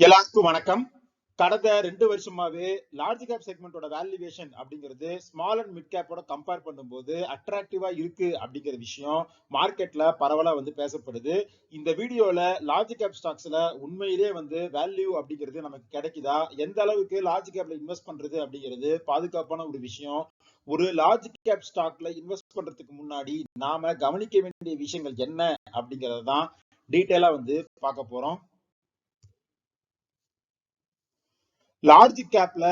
எல்லாருக்கும் வணக்கம். கடந்த ரெண்டு வருஷமாவே லார்ஜ் கேப் செக்மெண்டோட வேல்யூவேஷன் அப்படிங்கிறது ஸ்மால் அண்ட் மிட் கேப்போட கம்பேர் பண்ணும்போது அட்ராக்டிவா இருக்கு அப்படிங்கிற விஷயம் மார்க்கெட்ல பரவலா வந்து பேசப்படுது. இந்த வீடியோல லார்ஜ் கேப் ஸ்டாக்ஸ்ல உண்மையிலே வந்து வேல்யூ அப்படிங்கிறது நமக்கு கிடைக்குதா? எந்த அளவுக்கு லார்ஜ் கேப்ல இன்வெஸ்ட் பண்றது அப்படிங்கிறது பாதுகாப்பான ஒரு விஷயம். ஒரு லார்ஜ் கேப் ஸ்டாக்ல இன்வெஸ்ட் பண்றதுக்கு முன்னாடி நாம கவனிக்க வேண்டிய விஷயங்கள் என்ன அப்படிங்கறத தான் டீட்டெயிலா வந்து பார்க்க போறோம். லார்ஜ் கேப்ல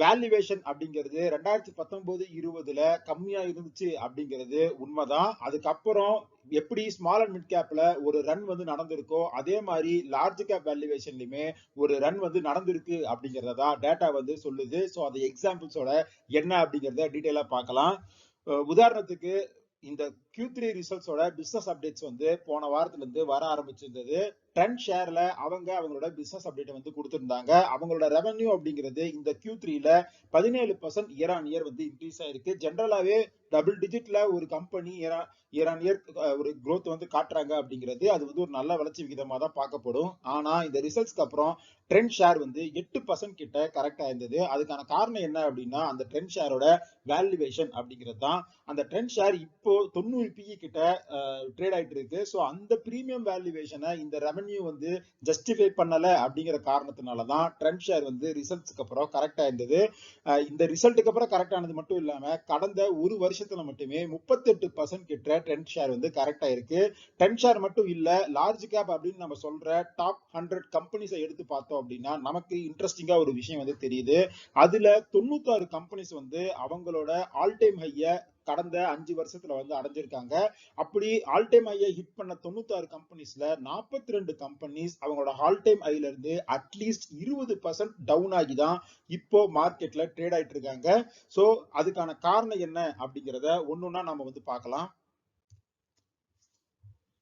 வேல்யூவேஷன் அப்படிங்கிறது ரெண்டாயிரத்தி பத்தொன்பது இருபதுல கம்மியா இருந்துச்சு அப்படிங்கிறது உண்மைதான். அதுக்கப்புறம் எப்படி ஸ்மால் அண்ட் மிட் கேப்ல ஒரு ரன் வந்து நடந்திருக்கோ அதே மாதிரி லார்ஜ் கேப் வேல்யூவேஷன்லயுமே ஒரு ரன் வந்து நடந்திருக்கு அப்படிங்கறதா டேட்டா வந்து சொல்லுது. ஸோ அந்த எக்ஸாம்பிள்ஸோட என்ன அப்படிங்கிறத டீட்டெயிலா பார்க்கலாம். உதாரணத்துக்கு இந்த கியூ த்ரீ ரிசல்ட்ஸோட பிசினஸ் அப்டேட்ஸ் வந்து போன வாரத்துல இருந்து வர ஆரம்பிச்சிருந்தது. ட்ரெண்ட் ஷேர்ல அவங்க அவங்களோட பிசினஸ் அப்டேட் வந்து கொடுத்திருந்தாங்க. அவங்களோட ரெவன்யூ அப்படிங்கிறது இந்த கியூ த்ரீல பதினேழு பர்சன்ட் இயர் ஆன் இயர் வந்து இன்க்ரீஸ் ஆயிருக்கு. ஜென்ரலாவே டபுள் டிஜிட்ல ஒரு கம்பெனி இயர் ஆன் இயர் ஒரு க்ரோத் வந்து காட்டுறாங்க அப்படிங்கிறது. அது வந்து ஒரு நல்ல வளர்ச்சி விகிதமா தான் பார்க்கப்படும். ஆனா இந்த ரிசல்ட்ஸ்க்கு அப்புறம் ட்ரெண்ட் ஷேர் வந்து எட்டு பர்சன்ட் கிட்ட கரெக்டா இருந்தது அதுக்கான காரணம் என்ன அப்படின்னா அந்த ட்ரெண்ட் ஷேரோட வேல்யூவேஷன் அப்படிங்கிறது தான். அந்த ட்ரெண்ட் ஷேர் இப்போ தொண்ணூறு பிஇ கிட்ட ட்ரேட் ஆயிட்டு இருக்கு. ஸோ அந்த ப்ரீமியம் வேல்யூவேஷனை இந்த ரெவன்யூ வந்து ஜஸ்டிஃபை பண்ணல அப்படிங்கிற காரணத்தினால தான் ட்ரெண்ட் ஷேர் வந்து ரிசல்ட்ஸ்க்கு அப்புறம் கரெக்டா இருந்தது இந்த ரிசல்ட்டுக்கு அப்புறம் கரெக்ட் ஆனது மட்டும் இல்லாம கடந்த ஒரு வருஷத்துல மட்டுமே முப்பத்தெட்டு பர்சன்ட் கிட்ட ட்ரெண்ட் ஷேர் வந்து கரெக்டா இருக்கு ட்ரெண்ட் ஷேர் மட்டும் இல்ல லார்ஜ் கேப் அப்படின்னு நம்ம சொல்ற டாப் ஹண்ட்ரட் கம்பெனிஸை எடுத்து பார்த்தோம் அப்படின்னா நமக்கு இன்ட்ரெஸ்டிங்கா ஒரு விஷயம் வந்து தெரியுது. அதுல தொண்ணூத்தாறு கம்பெனிஸ் வந்து அவங்களோட ஆல் டைம் ஹைய கடந்த அஞ்சு வருஷத்துல வந்து அடைஞ்சிருக்காங்க. அப்படி ஆல் டைம் ஹையை ஹிட் பண்ண தொண்ணூத்தாறு கம்பெனிஸ்ல நாற்பத்தி ரெண்டு கம்பெனிஸ் அவங்களோட ஆல் டைம் ஐல இருந்து அட்லீஸ்ட் இருபது பர்சன்ட் டவுன் ஆகி தான் இப்போ மார்க்கெட்ல ட்ரேட் ஆயிட்டு இருக்காங்க சோ அதுக்கான காரணம் என்ன அப்படிங்கிறத ஒன்னொன்னா நம்ம வந்து பார்க்கலாம்.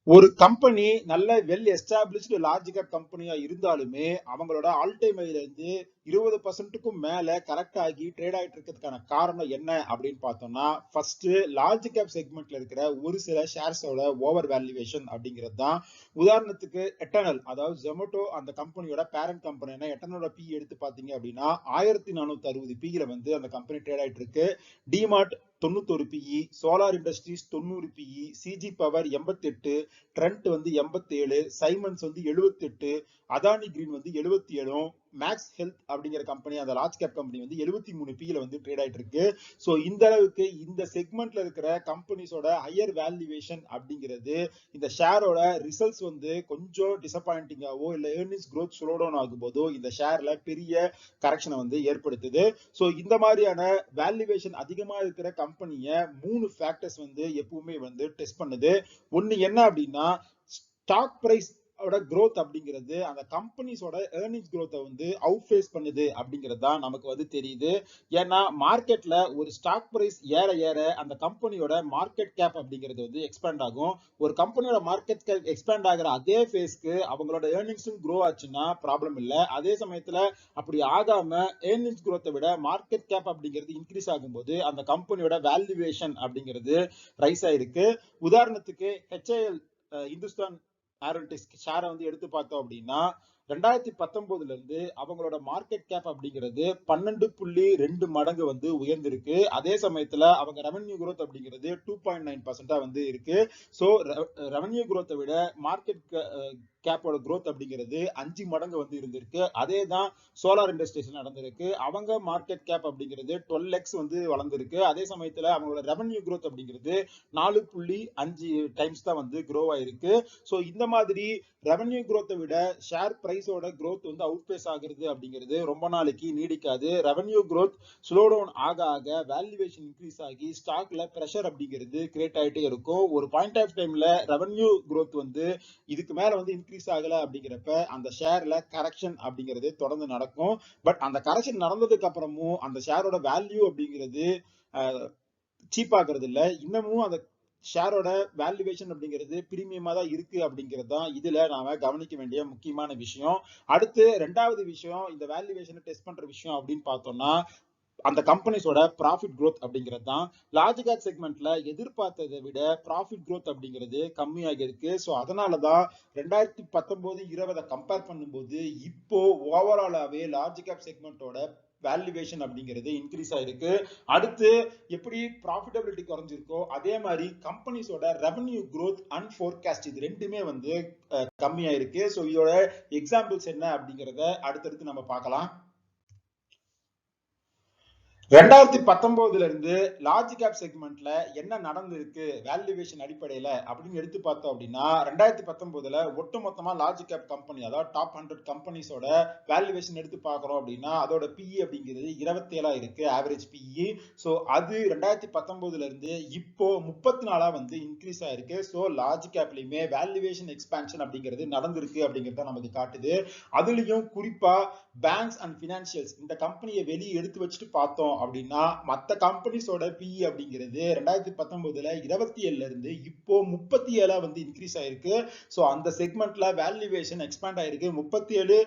ஒரு கம்பெனி நல்ல வெல் எஸ்டாப்ளிஷ்டு லார்ஜ் கேப் கம்பெனியா இருந்தாலுமே அவங்களோட ஆல் டைம் ஐல இருந்து இருபது பர்சன்ட்டுக்கும் மேல கரெக்ட் ஆகி ட்ரேட் ஆகிட்டு இருக்கிறதுக்கான காரணம் என்ன அப்படின்னு பார்த்தோம்னா ஃபர்ஸ்ட் லார்ஜ் கேப் செக்மெண்ட்ல இருக்கிற ஒரு சில ஷேர்ஸோட ஓவர் வேல்யூவேஷன் அப்படிங்கிறது தான். உதாரணத்துக்கு எட்டர்னல் அதாவது ஜொமேட்டோ அந்த கம்பெனியோட பேரண்ட் கம்பெனினா எட்டர்னலோட பி எடுத்து பாத்தீங்க அப்படின்னா ஆயிரத்தி நானூத்தி அறுபது பியில வந்து அந்த கம்பெனி ட்ரேட் ஆயிட்டு இருக்கு டிமார்ட் தொண்ணூத்தொரு பிஇ சோலார் இண்டஸ்ட்ரீஸ் தொண்ணூறு பிஇ சிஜி பவர் எண்பத்தி எட்டு ட்ரெண்ட் வந்து எண்பத்தி ஏழு சைமன்ஸ் வந்து எழுபத்தி எட்டு அதானி கிரீன் வந்து எழுபத்தி ஏழும் மேக்ஸ் ஹெல்த் அப்படிங்கிற கம்பெனி அந்த லார்ஜ் கேப் கம்பெனி வந்து எழுபத்தி மூணு பியில வந்து ட்ரேட் ஆயிட்டு இருக்கு. ஸோ இந்த அளவுக்கு இந்த செக்மெண்ட்ல இருக்கிற கம்பெனிஸோட ஹையர் வேல்யூவேஷன் அப்படிங்கிறது இந்த ஷேரோட ரிசல்ட்ஸ் வந்து கொஞ்சம் டிசப்பாயிண்டிங்காவோ இல்லை ஏர்னிங்ஸ் க்ரோத் ஸ்லோ டவுன் ஆகும்போதோ இந்த ஷேர்ல பெரிய கரெக்ஷனை வந்து ஏற்படுத்துது. ஸோ இந்த மாதிரியான வேல்யூவேஷன் அதிகமாக இருக்கிற கம்பெனியை மூணு ஃபேக்டர்ஸ் வந்து எப்பவுமே வந்து டெஸ்ட் பண்ணுது. ஒன்று என்ன அப்படின்னா ஸ்டாக் பிரைஸ் ஓட க்ரோத் அப்படிங்கிறது அந்த கம்பெனிஸோட ஏர்னிங்ஸ் க்ரோத்தை வந்து அவுட் ஃபேஸ் பண்ணுது அப்படிங்கிறது தான் நமக்கு வந்து தெரியுது. ஏன்னா மார்க்கெட்ல ஒரு ஸ்டாக் பிரைஸ் ஏற ஏற அந்த கம்பெனியோட மார்க்கெட் கேப் அப்படிங்கிறது வந்து எக்ஸ்பேண்ட் ஆகும். ஒரு கம்பெனியோட மார்க்கெட் கேப் எக்ஸ்பேண்ட் ஆகிற அதே ஃபேஸ்க்கு அவங்களோட ஏர்னிங்ஸும் க்ரோ ஆச்சுன்னா ப்ராப்ளம் இல்லை. அதே சமயத்துல அப்படி ஆகாம ஏர்னிங்ஸ் க்ரோத்தை விட மார்க்கெட் கேப் அப்படிங்கிறது இன்க்ரீஸ் ஆகும்போது அந்த கம்பெனியோட வேல்யூவேஷன் அப்படிங்கிறது ரைஸ் ஆயிருக்கு. உதாரணத்துக்கு ஹெச்ஏஎல் இந்துஸ்தான் ஏரோட்டிக்ஸ் ஷேரை வந்து எடுத்து பார்த்தோம் அப்படின்னா ரெண்டாயிரத்தி பத்தொன்பதுல இருந்து அவங்களோட மார்க்கெட் கேப் அப்படிங்கிறது பன்னெண்டு புள்ளி ரெண்டு மடங்கு வந்து உயர்ந்திருக்கு. அதே சமயத்துல அவங்க ரெவன்யூ குரோத் அப்படிங்கிறது டூ பாயிண்ட் நைன் பர்சன்டா வந்து இருக்கு. ஸோ ரெவன்யூ குரோத்தை விட மார்க்கெட் கேப்போட க்ரோத் அப்படிங்கிறது அஞ்சு மடங்கு வந்து இருந்திருக்கு. அதே தான் சோலார் இண்டஸ்ட்ரீஸ் நடந்திருக்கு. அவங்க மார்க்கெட் கேப் அப்படிங்கிறது டுவெல் எக்ஸ் வந்து வளர்ந்துருக்கு. அதே சமயத்துல அவங்களோட ரெவன்யூ க்ரோத் அப்படிங்கிறது நாலு புள்ளி அஞ்சு டைம்ஸ் தான் வந்து க்ரோ ஆயிருக்கு. ஸோ இந்த மாதிரி ரெவன்யூ க்ரோத்தை விட ஷேர் பிரைஸோட க்ரோத் வந்து அவுட் பேஸ் ஆகுறது அப்படிங்கிறது ரொம்ப நாளைக்கு நீடிக்காது. ரெவன்யூ க்ரோத் ஸ்லோ டவுன் ஆக ஆக வேல்யூவேஷன் இன்க்ரீஸ் ஆகி ஸ்டாக்ல ப்ரெஷர் அப்படிங்கிறது கிரியேட் ஆகிட்டே இருக்கும். ஒரு பாயிண்ட் ஆஃப் டைம்ல ரெவன்யூ க்ரோத் வந்து இதுக்கு மேல வந்து இன்க்ரீஸ் ஆகல அப்படிங்கிறப்ப அந்த ஷேர்ல கரெக்ஷன் அப்படிங்கிறது தொடர்ந்து நடக்கும். பட் அந்த கரெக்ஷன் நடந்ததுக்கு அப்புறமும் அந்த ஷேரோட வேல்யூ அப்படிங்கிறது சீப் ஆகுறது இல்ல. இன்னமும் அந்த ஷேரோட வேல்யூவேஷன் அப்படிங்கிறது பிரீமியமா தான் இருக்கு அப்படிங்கிறது தான் இதுல நாம கவனிக்க வேண்டிய முக்கியமான விஷயம். அடுத்து ரெண்டாவது விஷயம் இந்த வேல்யூவேஷனை டெஸ்ட் பண்ற விஷயம் அப்படின்னு பார்த்தோம்னா அந்த கம்பெனிஸோட ப்ராஃபிட் க்ரோத் அப்படிங்கிறது தான் லார்ஜ் கேப் செக்மெண்ட்ல எதிர்பார்த்ததை விட ப்ராஃபிட் க்ரோத் அப்படிங்கிறது கம்மியாக இருக்கு. ஸோ அதனால தான் ரெண்டாயிரத்தி பத்தொன்பது இருபதை கம்பேர் பண்ணும்போது இப்போ ஓவராலாவே லார்ஜ் கேப் செக்மெண்ட்டோட வேல்யூவேஷன் அப்படிங்கிறது இன்க்ரீஸ் ஆயிருக்கு. அடுத்து எப்படி ப்ராஃபிட்டபிலிட்டி குறைஞ்சிருக்கோ அதே மாதிரி கம்பெனிஸோட ரெவன்யூ க்ரோத் அண்ட் ஃபோர்காஸ்ட் இது ரெண்டுமே வந்து கம்மியாயிருக்கு. ஸோ இதோட எக்ஸாம்பிள்ஸ் என்ன அப்படிங்கிறத அடுத்தடுத்து நம்ம பார்க்கலாம். ரெண்டாயிரத்தி பத்தொன்பதுல இருந்து லார்ஜ் கேப் செக்மெண்ட்ல என்ன நடந்திருக்கு வேல்யூவேஷன் அடிப்படையில அப்படின்னு எடுத்து பார்த்தோம் அப்படின்னா ரெண்டாயிரத்தி பத்தொன்பதுல ஒட்டுமொத்தமா லார்ஜ் கேப் கம்பெனி அதாவது டாப் ஹண்ட்ரட் கம்பெனிஸோட வேல்யூவேஷன் எடுத்து பார்க்கறோம் அப்படின்னா அதோட பிஇ அப்படிங்கிறது இருபத்தி ஏழா இருக்கு ஆவரேஜ் பிஇ ஸோ அது ரெண்டாயிரத்தி பத்தொன்பதுல இருந்து இப்போ முப்பத்தி நாலா வந்து இன்க்ரீஸ் ஆயிருக்கு. ஸோ லார்ஜ் கேப்லயுமே வேல்யூவேஷன் எக்ஸ்பான்ஷன் அப்படிங்கிறது நடந்திருக்கு அப்படிங்கிறத நமக்கு காட்டுது. அதுலயும் குறிப்பா பேங்க்ஸ் அண்ட் பினான்சியல்ஸ் இந்த கம்பெனியை வெளியே எடுத்து வச்சுட்டு பார்த்தோம் அப்படின்னா மற்ற கம்பெனிஸோட பிஇ அப்படிங்கிறது ரெண்டாயிரத்தி பத்தொன்பதுல இருபத்தி ஏழுல இருந்து இப்போ முப்பத்தி ஏழா வந்து இன்க்ரீஸ் ஆயிருக்கு. ஸோ அந்த செக்மெண்ட்ல வேல்யூவேஷன் எக்ஸ்பேண்ட் ஆயிருக்கு. முப்பத்தி ஏழு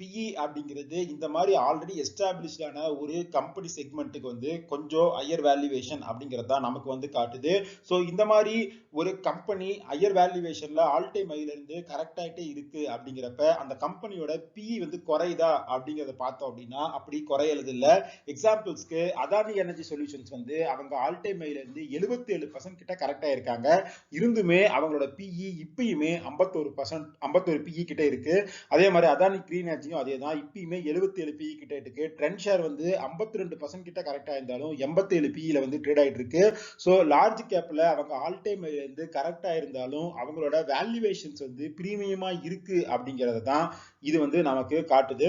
பிஇ அப்படிங்கிறது இந்த மாதிரி ஆல்ரெடி எஸ்டாப்ளிஷ்டான ஒரு கம்பெனி செக்மெண்ட்டுக்கு வந்து கொஞ்சம் ஹையர் வேல்யூவேஷன் அப்படிங்கிறது தான் நமக்கு வந்து காட்டுது. ஸோ இந்த மாதிரி ஒரு கம்பெனி ஹையர் வேல்யூவேஷன்ல ஆல் டைம் இருந்து கரெக்ட் இருக்கு அப்படிங்கிறப்ப அந்த கம்பெனியோட பிஇ வந்து குறையுதா அப்படிங்கிறத பார்த்தோம் அப்படின்னா அப்படி குறையறது இல்ல. எக்ஸாம்பிள்ஸ்க்கு அதானி எனர்ஜி சொல்யூஷன்ஸ் வந்து அவங்க ஆல் டைம் இருந்து எழுபத்தி ஏழு பர்சன்ட் கிட்ட கரெக்டா இருக்காங்க இருந்துமே அவங்களோட பிஇ இப்பயுமே ஐம்பத்தோரு பர்சன்ட் ஐம்பத்தோரு பிஇ கிட்ட இருக்கு. அதே மாதிரி அதானி கிரீன் எனர்ஜியும் அதே தான். இப்பயுமே எழுபத்தி ஏழு பிஇ கிட்ட இருக்கு. ட்ரெண்ட் ஷேர் வந்து ஐம்பத்தி ரெண்டு பர்சன்ட் கிட்ட கரெக்டா இருந்தாலும் எண்பத்தி ஏழு பிஇல வந்து ட்ரேட் ஆயிட்டு இருக்கு. ஸோ லார்ஜ் கேப்ல அவங்க ஆல் டைம் இருந்து கரெக்டா இருந்தாலும் அவங்களோட வேல்யூவேஷன்ஸ் வந்து பிரீமியமா இருக்கு அப்படிங்கறத தான் இது வந்து நமக்கு காட்டுது.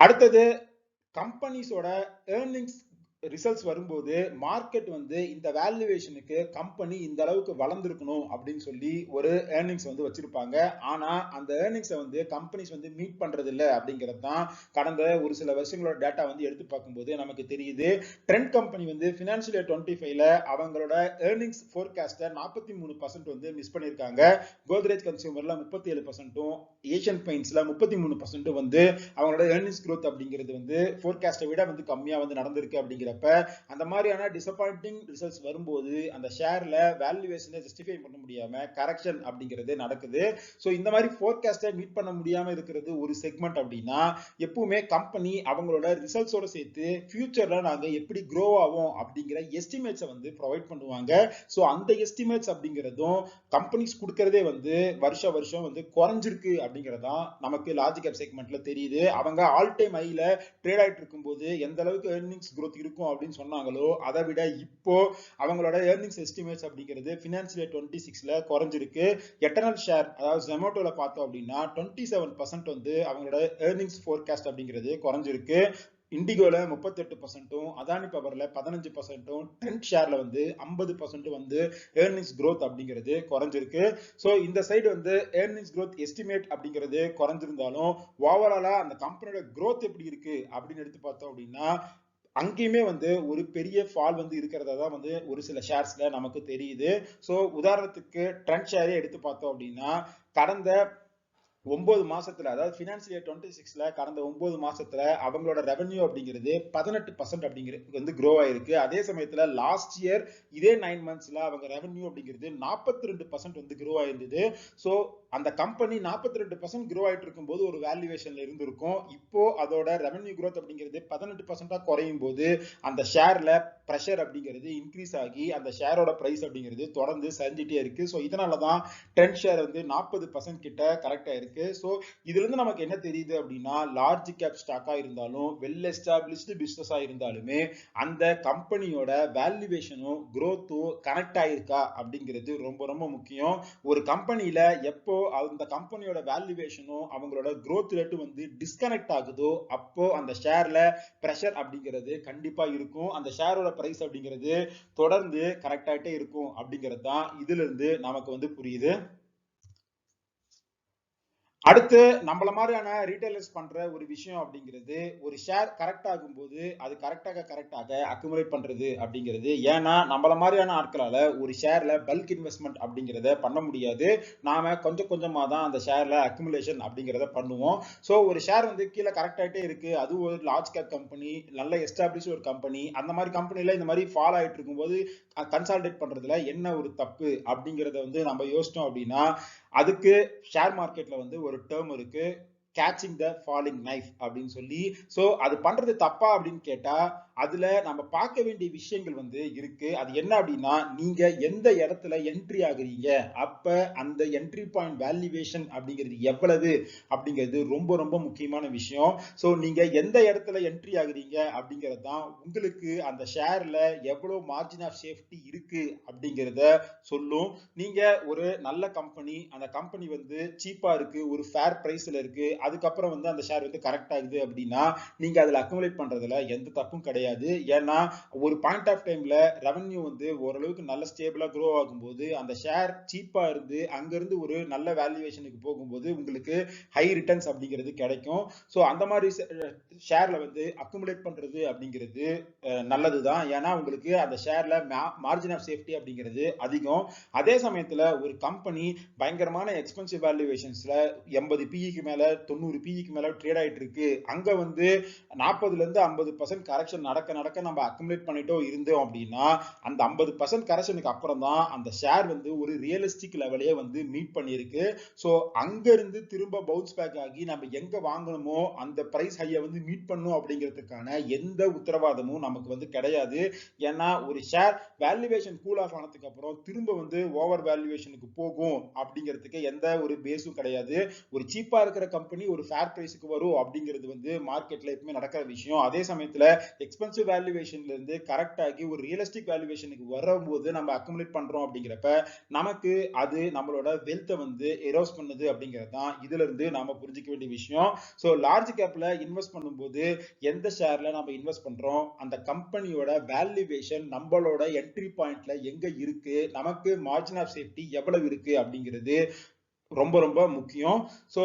அடுத்தது கம்பெனிஸோட ஏர்னிங்ஸ் ரிசல்ட்ஸ் வரும்போது மார்க்கெட் வந்து இந்த வேல்யூவேஷனுக்கு கம்பெனி இந்த அளவுக்கு வளர்ந்துருக்கணும் அப்படின்னு சொல்லி ஒரு ஏர்னிங்ஸ் வந்து வச்சிருப்பாங்க. ஆனா அந்த ஏர்னிங்ஸை வந்து கம்பெனிஸ் வந்து மீட் பண்றது இல்லை அப்படிங்கிறது தான் கடந்த ஒரு சில வருஷங்களோட டேட்டா வந்து எடுத்து பார்க்கும்போது நமக்கு தெரியுது. ட்ரெண்ட் கம்பெனி வந்து பினான்சியல் இயர் டுவெண்ட்டி ஃபைவ்ல அவங்களோட ஏர்னிங்ஸ் ஃபோர்காஸ்ட்டை நாற்பத்தி மூணு பர்சன்ட் வந்து மிஸ் பண்ணியிருக்காங்க. கோத்ரேஜ் கன்சியூமர்ல முப்பத்தி ஏழு பர்சன்ட்டும் ஏஷியன் பெயின்ஸ்ல முப்பத்தி மூணு பர்சன்ட்டும் வந்து அவங்களோட ஏர்னிங்ஸ் க்ரோத் அப்படிங்கிறது வந்து ஃபோர்காஸ்டை விட வந்து கம்மியா வந்து நடந்திருக்கு அப்படிங்கிறப்ப அந்த மாதிரியான டிசப்பாயிண்டிங் ரிசல்ட்ஸ் வரும்போது அந்த ஷேர்ல வேல்யூவேஷனை ஜஸ்டிஃபை பண்ண முடியாம கரெக்ஷன் அப்படிங்கிறது நடக்குது. ஸோ இந்த மாதிரி ஃபோர்காஸ்ட்டை மீட் பண்ண முடியாம இருக்கிறது ஒரு செக்மெண்ட் அப்படின்னா எப்பவுமே கம்பெனி அவங்களோட ரிசல்ட்ஸோட சேர்த்து ஃபியூச்சர்ல நாங்க எப்படி க்ரோ ஆகும் அப்படிங்கிற எஸ்டிமேட்ஸை வந்து ப்ரொவைட் பண்ணுவாங்க. ஸோ அந்த எஸ்டிமேட்ஸ் அப்படிங்கிறதும் கம்பெனிஸ் கொடுக்கறதே வந்து வருஷ வருஷம் வந்து குறைஞ்சிருக்கு அப்படிங்கறதுதான் நமக்கு லார்ஜ் கேப் செக்மெண்ட்ல தெரியுது. அவங்க ஆல் டைம் ஐல ட்ரேட் ஆயிட்டு இருக்கும்போது எந்த அளவுக்கு ஏர்னிங்ஸ் இருக்கும் இருக்கும் அப்படின்னு சொன்னாங்களோ அதை விட இப்போ அவங்களோட ஏர்னிங்ஸ் எஸ்டிமேட்ஸ் அப்படிங்கிறது ஃபினான்சியல் டுவெண்ட்டி சிக்ஸ்ல குறைஞ்சிருக்கு. எட்டர்னல் ஷேர் அதாவது ஜெமோட்டோல பார்த்தோம் அப்படின்னா டுவெண்ட்டி செவன் பர்சன்ட் வந்து அவங்களோட ஏர்னிங்ஸ் ஃபோர்காஸ்ட் அப்படிங்கிறது குறைஞ்சிருக்கு. இண்டிகோல முப்பத்தெட்டு பர்சன்ட்டும் அதானி பவர்ல பதினஞ்சு பர்சன்ட்டும் ட்ரெண்ட் ஷேர்ல வந்து ஐம்பது பர்சன்ட் வந்து ஏர்னிங்ஸ் க்ரோத் அப்படிங்கிறது குறைஞ்சிருக்கு. ஸோ இந்த சைடு வந்து ஏர்னிங்ஸ் க்ரோத் எஸ்டிமேட் அப்படிங்கிறது குறைஞ்சிருந்தாலும் ஓவராலா அந்த கம்பெனியோட க்ரோத் எப்படி இருக்கு அப்படின்னு எடுத்து பார்த்தோம் அப்படின்னா அங்கேயுமே வந்து ஒரு பெரிய ஃபால் வந்து இருக்கிறதா தான் வந்து ஒரு சில ஷேர்ஸ்ல நமக்கு தெரியுது. ஸோ உதாரணத்துக்கு ட்ரெண்ட் ஷேரே எடுத்து பார்த்தோம் அப்படின்னா கடந்த ஒன்பது மாசத்துல அதாவது ஃபினான்சியல் இயர் டுவெண்ட்டி சிக்ஸ்ல கடந்த ஒன்பது மாசத்துல அவங்களோட ரெவன்யூ அப்படிங்கிறது பதினெட்டு பர்சன்ட் அப்படிங்கிறது வந்து க்ரோ ஆயிருக்கு. அதே சமயத்துல லாஸ்ட் இயர் இதே நைன் மந்த்ஸ்ல அவங்க ரெவன்யூ அப்படிங்கிறது நாற்பத்தி ரெண்டு பர்சன்ட் வந்து க்ரோ ஆயிருந்தது. ஸோ அந்த கம்பெனி நாற்பத்தி ரெண்டு பர்சன்ட் க்ரோ ஆயிட்டு இருக்கும்போது ஒரு வேல்யூவேஷன்ல இருந்திருக்கும். இப்போ அதோட ரெவென்யூ க்ரோத் அப்படிங்கிறது பதினெட்டு பர்சன்டா குறையும் போது அந்த ஷேர்ல ப்ரெஷர் அப்படிங்கிறது இன்க்ரீஸ் ஆகி அந்த ஷேரோட ப்ரைஸ் அப்படிங்கிறது தொடர்ந்து சரிஞ்சிட்டே இருக்கு. ஸோ இதனால தான் ட்ரெண்ட் ஷேர் வந்து நாற்பது பர்சன்ட் கிட்ட கரெக்டாக இருக்கு. ஸோ இதுலேருந்து நமக்கு என்ன தெரியுது அப்படின்னா லார்ஜ் கேப் ஸ்டாக்காக இருந்தாலும் வெல் எஸ்டாப்ளிஷ்டு பிஸ்னஸாக இருந்தாலுமே அந்த கம்பெனியோட வேல்யூவேஷனும் க்ரோத்தும் கனெக்ட் ஆகிருக்கா அப்படிங்கிறது ரொம்ப ரொம்ப முக்கியம். ஒரு கம்பெனியில் எப்போ அந்த கம்பெனியோட வேல்யூவேஷனும் அவங்களோட க்ரோத் ரேட்டும் வந்து டிஸ்கனெக்ட் ஆகுதோ அப்போ அந்த ஷேரில் ப்ரெஷர் அப்படிங்கிறது கண்டிப்பாக இருக்கும். அந்த ஷேரோட பிரைஸ் அப்படிங்கிறது தொடர்ந்து கரெக்டாகிட்டே இருக்கும் அப்படிங்கிறது தான் இதுல இருந்து நமக்கு வந்து புரியுது. அடுத்து நம்மள மாதிரியான ரீட்டைலர்ஸ் பண்ற ஒரு விஷயம் அப்படிங்கிறது ஒரு ஷேர் கரெக்ட் ஆகும்போது அது கரெக்டாக கரெக்டாக அக்குமுலேட் பண்றது அப்படிங்கிறது. ஏன்னா நம்மள மாதிரியான ஆட்களால ஒரு ஷேர்ல பல்க் இன்வெஸ்ட்மெண்ட் அப்படிங்கிறத பண்ண முடியாது. நாம கொஞ்சம் கொஞ்சமா தான் அந்த ஷேர்ல அக்குமுலேஷன் அப்படிங்கிறத பண்ணுவோம். ஸோ ஒரு ஷேர் வந்து கீழே கரெக்ட் ஆகிட்டே இருக்கு. அது ஒரு லார்ஜ் கேப் கம்பெனி நல்ல எஸ்டாப்ளிஷ் ஒரு கம்பெனி அந்த மாதிரி கம்பெனில இந்த மாதிரி ஃபாலோ ஆகிட்டு இருக்கும்போது கன்சால்டேட் பண்றதுல என்ன ஒரு தப்பு அப்படிங்கிறத வந்து நம்ம யோசிச்சோம் அப்படின்னா அதுக்கு ஷேர் மார்க்கெட்ல வந்து ஒரு டேர்ம் இருக்கு கேச்சிங் த ஃபாலிங் நைஃப் அப்படின்னு சொல்லி. ஸோ அது பண்றது தப்பா அப்படின்னு கேட்டா அதுல நம்ம பார்க்க வேண்டிய விஷயங்கள் வந்து இருக்கு. அது என்ன அப்படின்னா நீங்க எந்த இடத்துல என்ட்ரி ஆகுறீங்க அப்ப அந்த என்ட்ரி பாயிண்ட் வேல்யூவேஷன் அப்படிங்கிறது எவ்வளவு அப்படிங்கிறது ரொம்ப ரொம்ப முக்கியமான விஷயம். ஸோ நீங்க எந்த இடத்துல என்ட்ரி ஆகுறீங்க அப்படிங்கிறது தான் உங்களுக்கு அந்த ஷேர்ல எவ்வளவு மார்ஜின் ஆஃப் சேஃப்டி இருக்கு அப்படிங்கிறத சொல்லும். நீங்க ஒரு நல்ல கம்பெனி அந்த கம்பெனி வந்து சீப்பா இருக்கு ஒரு ஃபேர் பிரைஸ்ல இருக்கு அதுக்கப்புறம் வந்து அந்த ஷேர் வந்து கரெக்ட் ஆகுது அப்படின்னா நீங்க அதுல அக்குமுலேட் பண்றதுல எந்த தப்பும் கிடையாது. ஏன்னா ஒரு பாயிண்ட் ஆஃப் டைம்ல ரெவன்யூ வந்து ஓரளவுக்கு நல்ல ஸ்டேபிளா க்ரோ ஆகும்போது அந்த ஷேர் சீப்பா இருந்து அங்கிருந்து ஒரு நல்ல வேல்யூவேஷனுக்கு போகும்போது உங்களுக்கு ஹை ரிட்டர்ன்ஸ் அப்படிங்கிறது கிடைக்கும். ஸோ அந்த மாதிரி ஷேர்ல வந்து அக்குமுலேட் பண்றது அப்படிங்கிறது நல்லதுதான். ஏன்னா உங்களுக்கு அந்த ஷேர்ல மார்ஜின் ஆஃப் சேஃப்டி அப்படிங்கிறது அதிகம். அதே சமயத்துல ஒரு கம்பெனி பயங்கரமான எக்ஸ்பென்சிவ் வேல்யூவேஷன்ஸ்ல எண்பது பிஇக்கு மேல தொண்ணூறு பிஇக்கு மேல ட்ரேட் ஆயிட்டு இருக்கு. அங்க வந்து நாற்பதுல இருந்து ஐம்பது பர்சன்ட் கரெக்ஷன் நடக்க நடக்க நம்ம அக்குமுலேட் பண்ணிட்டோம் இருந்தோம் அப்படின்னா அந்த ஐம்பது பர்சன்ட் கரெக்ஷனுக்கு அப்புறம் தான் அந்த ஷேர் வந்து ஒரு ரியலிஸ்டிக் லெவலே வந்து மீட் பண்ணியிருக்கு. ஸோ அங்கேருந்து திரும்ப பவுன்ஸ் பேக் ஆகி நம்ம எங்க வாங்கணுமோ அந்த பிரைஸ் ஹையை வந்து மீட் பண்ணும் அப்படிங்கிறதுக்கான எந்த உத்தரவாதமும் நமக்கு வந்து கிடையாது. ஏன்னா ஒரு ஷேர் வேல்யூவேஷன் கூல் ஆஃப் ஆனதுக்கு அப்புறம் திரும்ப வந்து ஓவர் வேல்யூவேஷனுக்கு போகும் அப்படிங்கிறதுக்கு எந்த ஒரு பேஸும் கிடையாது. ஒரு சீப்பா இருக்கிற கம்பெனி ஒரு ஃபேர் பிரைஸுக்கு வரும் அப்படிங்கிறது வந்து மார்க்கெட்ல எப்பவுமே நடக்கிற விஷயம். அதே சமயத்துல எக்ஸ்பென்சிவ் வேல்யூவேஷன்ல இருந்து கரெக்ட் ஆகி ஒரு ரியலிஸ்டிக் வேல்யூவேஷனுக்கு வரும்போது நம்ம அக்குமுலேட் பண்றோம் அப்படிங்கிறப்ப நமக்கு அது நம்மளோட வெல்த்தை வந்து எரோஸ் பண்ணுது அப்படிங்கிறது தான் இதுல இருந்து நாம புரிஞ்சுக்க வேண்டிய விஷயம். ஸோ லார்ஜ் கேப்ல இன்வெஸ்ட் பண்ணும்போது எந்த ஷேர்ல நம்ம இன்வெஸ்ட் பண்றோம்? அந்த கம்பெனியோட வேல்யூவேஷன் நம்மளோட என்ட்ரி பாயிண்ட்ல எங்க இருக்கு? நமக்கு மார்ஜின் ஆஃப் சேஃப்டி எவ்வளவு இருக்கு அப்படிங்கிறது ரொம்ப ரொம்ப முக்கியம். ஸோ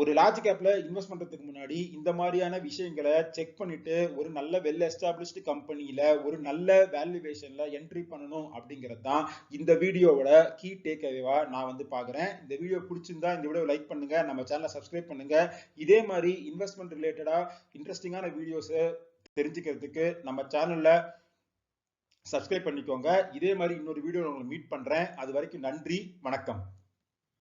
ஒரு லார்ஜ் கேப்ல இன்வெஸ்ட் பண்றதுக்கு முன்னாடி இந்த மாதிரியான விஷயங்களை செக் பண்ணிட்டு ஒரு நல்ல வெல் எஸ்டாப்ளிஷ்டு கம்பெனியில ஒரு நல்ல வேல்யூவேஷன்ல என்ட்ரி பண்ணணும் அப்படிங்கிறது தான் இந்த வீடியோவோட கீ டேக் அவேவா நான் வந்து பாக்குறேன் இந்த வீடியோ பிடிச்சிருந்தா இந்த வீடியோ லைக் பண்ணுங்க நம்ம சேனலை சப்ஸ்கிரைப் பண்ணுங்க. இதே மாதிரி இன்வெஸ்ட்மெண்ட் ரிலேட்டடா இன்ட்ரெஸ்டிங்கான வீடியோஸ் தெரிஞ்சுக்கிறதுக்கு நம்ம சேனல்ல சப்ஸ்கிரைப் பண்ணிக்கோங்க. இதே மாதிரி இன்னொரு வீடியோ உங்களை மீட் பண்றேன். அது வரைக்கும் நன்றி வணக்கம்.